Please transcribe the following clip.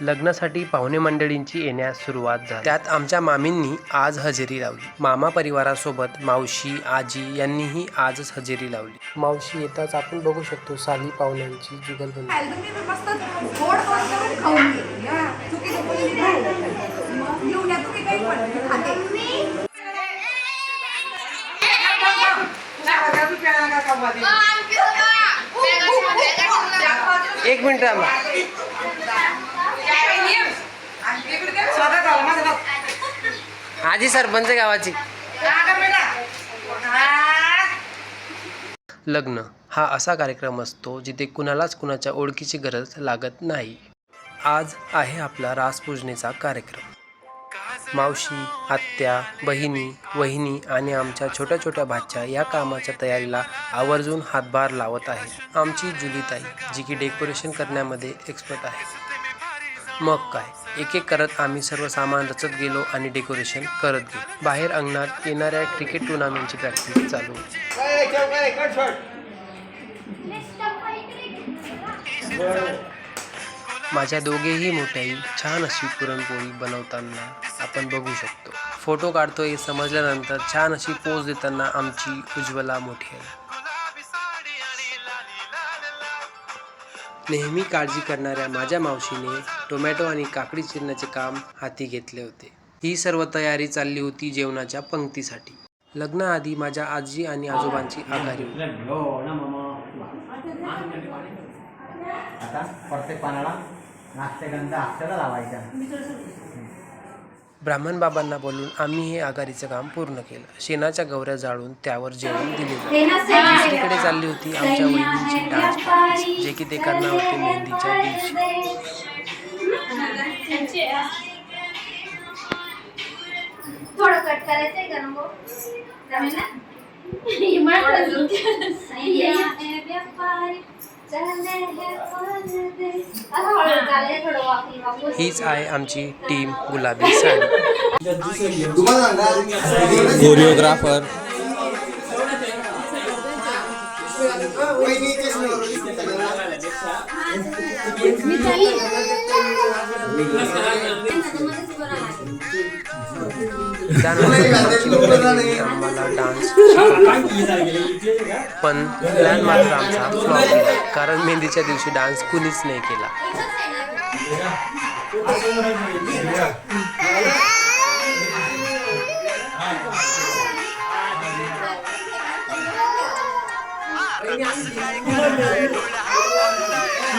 लग्नासाठी पाहुणे मंडळींची येण्यास सुरुवात झाली. त्यात आमच्या मामींनी आज हजेरी लावली. मामा परिवारासोबत मावशी आजी यांनीही आजच हजेरी लावली. मावशी येताच आपण बघू शकतो साली पाहुण्यांची जुगलबंदी. एक मिनिट थांबा. आजी सरपंच गावाची. लग्न हा असा कार्यक्रम असतो जिथे कुणालाच कुणाच्या ओळखीची गरज लागत नाही. आज आहे आपला रासपूजनेचा कार्यक्रम. मावशी आत्या बहिणी वहिनी आणि आमच्या छोट्या छोट्या भाच्या या कामाच्या तयारीला आवर्जून हातभार लावत आहे आमची जुलीताई जी की डेकोरेशन करण्यामध्ये एक्सपर्ट आहे मग काय? एक एक करत आम्ही सर्व सामान रचत गेलो आणि डेकोरेशन करत गेलो. बाहेर अंगणात येणाऱ्या क्रिकेट टुर्नामेंटची प्रॅक्टिस चालू माझ्या दोघेही मोठ्याही छान अशी पुरणपोळी बनवताना आपण बघू शकतो. फोटो काढतो हे समजल्यानंतर छान अशी पोज देताना आमची उज्ज्वला मोठी आहे नेहमी काळजी करणाऱ्या माझ्या मावशीने टोमॅटो आणि काकडी चिरण्याचे काम हाती घेतले होते. ही सर्व तयारी चालली होती जेवणाच्या पंक्तीसाठी. लग्नाआधी माझ्या आजी आणि आजोबांची आघाडी ब्राह्मण बाबांना बोलून आम्ही हे आघाडीचं काम पूर्ण केलं. शेणाच्या गौऱ्या जाळून त्यावर जेवण दिले जाते. दुसरीकडे चालली होती आमच्या वहिनींची डान्स जे की ते करणार होते मेहंदीच्या दिवशी. थोडं कट करायचंय का नको? हे. हीच आहे आमची टीम गुलाबी साडी. कोरिओग्राफर पण प्लॅन मात्र आमचा फ्लॉप गेला कारण मेहंदीच्या दिवशी डान्स कुणीच नाही केला.